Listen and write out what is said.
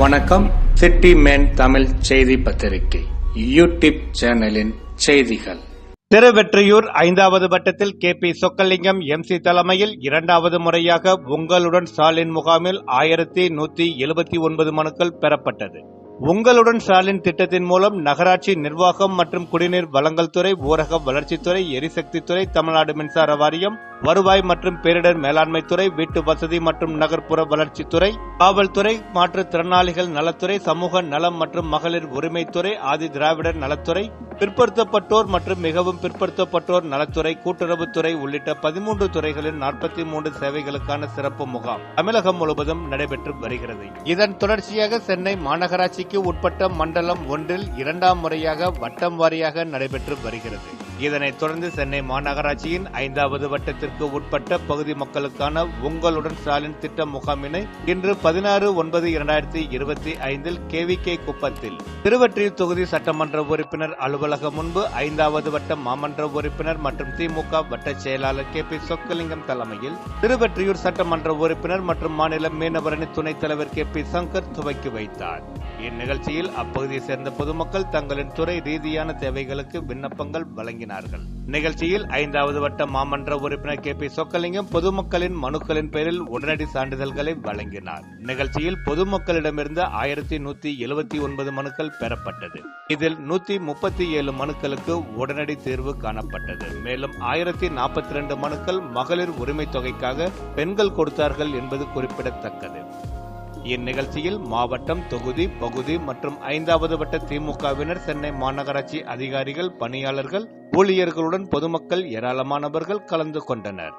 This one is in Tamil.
வணக்கம். சிட்டி மேன் தமிழ் செய்தி பத்திரிகை யூடியூப் சேனலின் செய்திகள். திருவெற்றியூர் ஐந்தாவது வட்டத்தில் கே பி சொக்கலிங்கம் எம்சி தலைமையில் இரண்டாவது முறையாக உங்களுடன் ஸ்டாலின் முகாமில் ஆயிரத்தி நூத்தி எழுபத்தி ஒன்பது மனுக்கள் பெறப்பட்டது. உங்களுடன் ஸ்டாலின் திட்டத்தின் மூலம் நகராட்சி நிர்வாகம் மற்றும் குடிநீர் வழங்கல் துறை ஊரக வளர்ச்சித்துறை எரிசக்தித்துறை தமிழ்நாடு மின்சார வாரியம் வருவாய் மற்றும் பேரிடர் மேலாண்மை துறை வீட்டு வசதி மற்றும் நகர்ப்புற வளர்ச்சித்துறை காவல்துறை மாற்றுத்திறனாளிகள் நலத்துறை சமூக நலம் மற்றும் மகளிர் உரிமைத்துறை ஆதி திராவிடர் நலத்துறை பிற்படுத்தப்பட்டோர் மற்றும் மிகவும் பிற்படுத்தப்பட்டோர் நலத்துறை கூட்டுறவுத்துறை உள்ளிட்ட பதிமூன்று துறைகளின் நாற்பத்தி மூன்று சேவைகளுக்கான சிறப்பு முகாம் தமிழகம் முழுவதும் நடைபெற்று வருகிறது. இதன் தொடர்ச்சியாக சென்னை மாநகராட்சிக்கு உட்பட்ட மண்டலம் ஒன்றில் இரண்டாம் முறையாக வட்டம் வாரியாக நடைபெற்று வருகிறது. இதனைத் தொடர்ந்து சென்னை மாநகராட்சியின் ஐந்தாவது வட்டத்திற்கு உட்பட்ட பகுதி மக்களுக்கான உங்களுடன் ஸ்டாலின் திட்ட முகாமினை இன்று பதினாறு ஒன்பது இரண்டாயிரத்தி இருபத்தி ஐந்தில் கேவிகே குப்பத்தில். திருவற்றியூர் தொகுதி சட்டமன்ற உறுப்பினர் அலுவலகம் முன்பு ஐந்தாவது வட்ட மாமன்ற உறுப்பினர் மற்றும் திமுக வட்ட செயலாளர் கே பி சொக்கலிங்கம் தலைமையில் திருவற்றியூர் சட்டமன்ற உறுப்பினர் மற்றும் மாநில மீனவரணி துணைத் தலைவர் கே பி சங்கர் துவக்கி வைத்தார். இந்நிகழ்ச்சியில் அப்பகுதியைச் சேர்ந்த பொதுமக்கள் தங்களின் துறை ரீதியான தேவைகளுக்கு விண்ணப்பங்கள் வழங்கினார்கள். நிகழ்ச்சியில் ஐந்தாவது வட்ட மாமன்ற உறுப்பினர் கே பி சொக்கலிங்கம் பொதுமக்களின் மனுக்களின் பேரில் உடனடி சான்றிதழ்களை வழங்கினார். நிகழ்ச்சியில் பொதுமக்களிடமிருந்து ஆயிரத்தி நூத்தி எழுபத்தி ஒன்பது மனுக்கள் பெறப்பட்டது. இதில் நூத்தி முப்பத்தி ஏழு மனுக்களுக்கு உடனடி தீர்வு காணப்பட்டது. மேலும் ஆயிரத்தி நாற்பத்தி ரெண்டு மனுக்கள் மகளிர் உரிமை தொகைக்காக பெண்கள் கொடுத்தார்கள் என்பது குறிப்பிடத்தக்கது. இந்நிகழ்ச்சியில் மாவட்டம் தொகுதி பகுதி மற்றும் ஐந்தாவது வட்ட திமுகவினர் சென்னை மாநகராட்சி அதிகாரிகள் பணியாளர்கள் ஊழியர்களுடன் பொதுமக்கள் ஏராளமானவர்கள் கலந்து கொண்டனர்.